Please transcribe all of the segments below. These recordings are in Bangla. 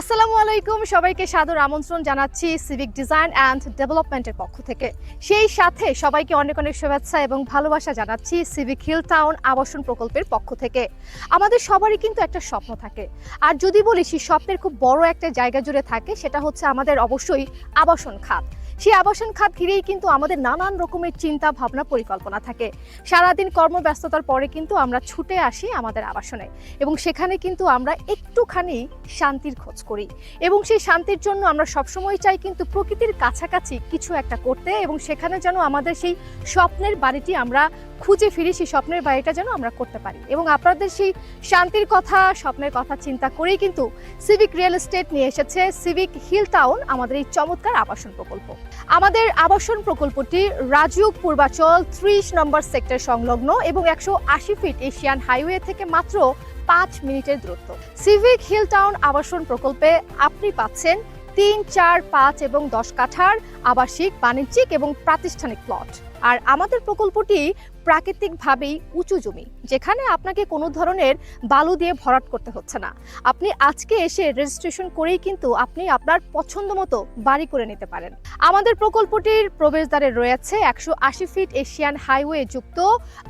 আসসালামু আলাইকুম। সবাইকে সাদর আমন্ত্রণ জানাচ্ছি সিভিক ডিজাইন অ্যান্ড ডেভেলপমেন্টের পক্ষ থেকে। সেই সাথে সবাইকে অনেক অনেক শুভেচ্ছা এবং ভালোবাসা জানাচ্ছি সিভিক হিল টাউন আবাসন প্রকল্পের পক্ষ থেকে। আমাদের সবারই কিন্তু একটা স্বপ্ন থাকে। আর যদি বলি, সেই স্বপ্নের খুব বড় একটা জায়গা জুড়ে থাকে, সেটা হচ্ছে আমাদের অবশ্যই আবাসন খাত। সেই আবাসন খাত ঘিরেই কিন্তু আমাদের নানান রকমের চিন্তা, ভাবনা, পরিকল্পনা থাকে। সারাদিন কর্মব্যস্ততার পরে কিন্তু আমরা ছুটে আসি আমাদের আবাসনে এবং সেখানে কিন্তু আমরা একটুখানি শান্তির খোঁজ করি এবং সেই শান্তির জন্য আমরা সবসময় চাই কিন্তু প্রকৃতির কাছাকাছি কিছু একটা করতে এবং সেখানে যেন আমাদের সেই স্বপ্নের বাড়িটি আমরা খুঁজে ফিরি সেই স্বপ্নের বাড়িটা যেন আমরা করতে পারি। এবং আপনাদের সেই শান্তির কথা, স্বপ্নের কথা চিন্তা করেই কিন্তু সিভিক রিয়েল এস্টেট নিয়ে এসেছে সিভিক হিল টাউন আমাদের এই চমৎকার আবাসন প্রকল্প। আমাদের আবাসন প্রকল্পটি রাজুক পূর্বাচল ত্রিশ নম্বর সেক্টর সংলগ্ন এবং একশো আশি ফিট এশিয়ান হাইওয়ে থেকে মাত্র পাঁচ মিনিটের দূরত্ব। সিভিক হিল টাউন আবাসন প্রকল্পে আপনি পাচ্ছেন তিন, চার, পাঁচ এবং দশ কাঠার আবাসিক, বাণিজ্যিক এবং প্রাতিষ্ঠানিক প্লট আর আমাদের প্রকল্পটি প্রাকৃতিকভাবেই উঁচু জমি, যেখানে আপনাকে কোনো ধরনের বালু দিয়ে ভরাট করতে হচ্ছে না। আপনি আজকে এসে রেজিস্ট্রেশন করেই কিন্তু আপনি আপনার পছন্দ মতো বাড়ি করে নিতে পারেন। আমাদের প্রকল্পটির প্রবেশদ্বারে রয়েছে একশো আশি ফিট এশিয়ান হাইওয়ে যুক্ত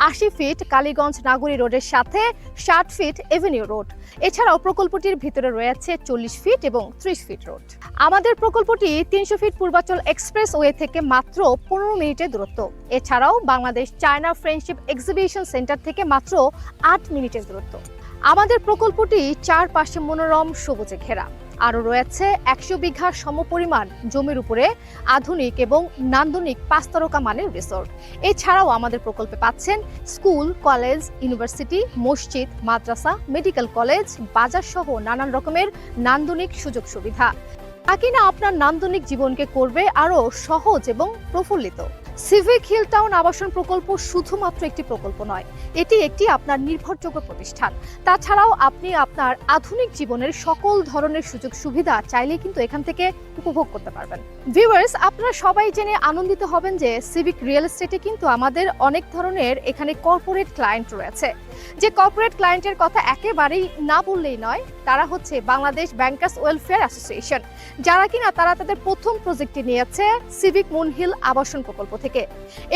আশি ফিট কালীগঞ্জ নাগরী রোডের সাথে ষাট ফিট এভিনিউ রোড এছাড়াও প্রকল্পটির ভিতরে রয়েছে চল্লিশ ফিট এবং ত্রিশ ফিট রোড আমাদের প্রকল্পটি তিনশো ফিট পূর্বাচল এক্সপ্রেস ওয়ে থেকে মাত্র পনেরো মিনিটের দূরত্ব। এছাড়াও Bangladesh China friendship exhibition centre থেকে মাত্র আট মিনিটের দূরত্ব। আমাদের প্রকল্পটি চারপাশে মনোরম, সবুজে ঘেরা। আরও রয়েছে একশো বিঘা সমপরিমাণ জমির উপরে আধুনিক এবং নান্দনিক পাঁচতারকা মানের রিসোর্ট। এছাড়াও আমাদের প্রকল্পে পাচ্ছেন স্কুল, কলেজ, ইউনিভার্সিটি, মসজিদ, মাদ্রাসা, মেডিকেল কলেজ, বাজার সহ নানান রকমের নান্দনিক সুযোগ সুবিধা। তা কিনা আপনার নান্দনিক জীবনকে করবে আরও সহজ এবং প্রফুল্লিত। সিভিক হিল টাউন আবাসন প্রকল্প শুধুমাত্র একটি প্রকল্প নয়, এটি একটি আপনার নির্ভরযোগ্য প্রতিষ্ঠান। তাছাড়াও আপনি আপনার আধুনিক জীবনের সকল ধরনের সুযোগ সুবিধা চাইলে কিন্তু এখান থেকে উপভোগ করতে পারবেন। ভিউয়ার্স আপনারা সবাই জেনে আনন্দিত হবেন যে সিভিক রিয়েল এস্টেটে কিন্তু আমাদের অনেক ধরনের এখানে কর্পোরেট ক্লায়েন্ট রয়েছে। যে কর্পোরেট ক্লায়েন্টের কথা একেবারেই না বললেই নয়, তারা হচ্ছে বাংলাদেশ ব্যাংকার্স ওয়েলফেয়ার অ্যাসোসিয়েশন যারা কিনা তারা তাদের প্রথম প্রজেক্টটি নিয়েছে সিভিক মুনহিল আবাসন প্রকল্প থেকে।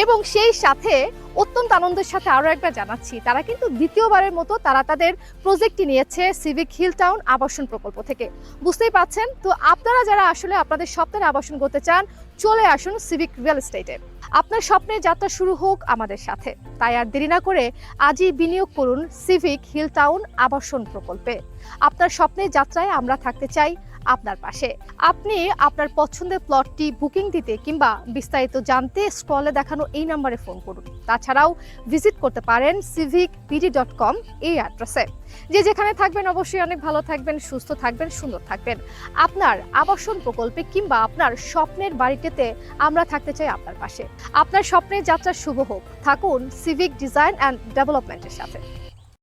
এবং সেই সাথে অত্যন্ত আনন্দের সাথে আরও একবার জানাচ্ছি, তারা কিন্তু দ্বিতীয়বারের মতো তারা তাদের প্রজেক্টটি নিয়েছে সিভিক হিল টাউন আবাসন প্রকল্প থেকে। বুঝতেই পাচ্ছেন? তো আপনারা যারা আসলে আপনাদের স্বপ্নের আবাসন করতে চান, চলে আসুন সিভিক রিয়েল এস্টেটে আপনার স্বপ্নের যাত্রা শুরু হোক আমাদের সাথে। তাই আর দেরি না করে আজই বিনিয়োগ করুন সিভিক হিল টাউন আবাসন প্রকল্পে। আপনার স্বপ্নের যাত্রায় আমরা থাকতে চাই আপনার পাশে। আপনি আপনার পছন্দের প্লটটি বুকিং দিতে কিংবা বিস্তারিত জানতে স্ক্রলে দেখানো এই নাম্বারে ফোন করুন। তাছাড়াও ভিজিট করতে পারেন সিভিক বিডি ডট কম এই অ্যাড্রেসে যে যেখানে থাকবেন অবশ্যই অনেক ভালো থাকবেন, সুস্থ থাকবেন, সুন্দর থাকবেন। আপনার আবাসন প্রকল্পে কিংবা আপনার স্বপ্নের বাড়িটিতে আমরা থাকতে চাই আপনার পাশে। আপনার স্বপ্নের যাত্রা শুভ হোক। থাকুন সিভিক ডিজাইন অ্যান্ড ডেভেলপমেন্টের সাথে।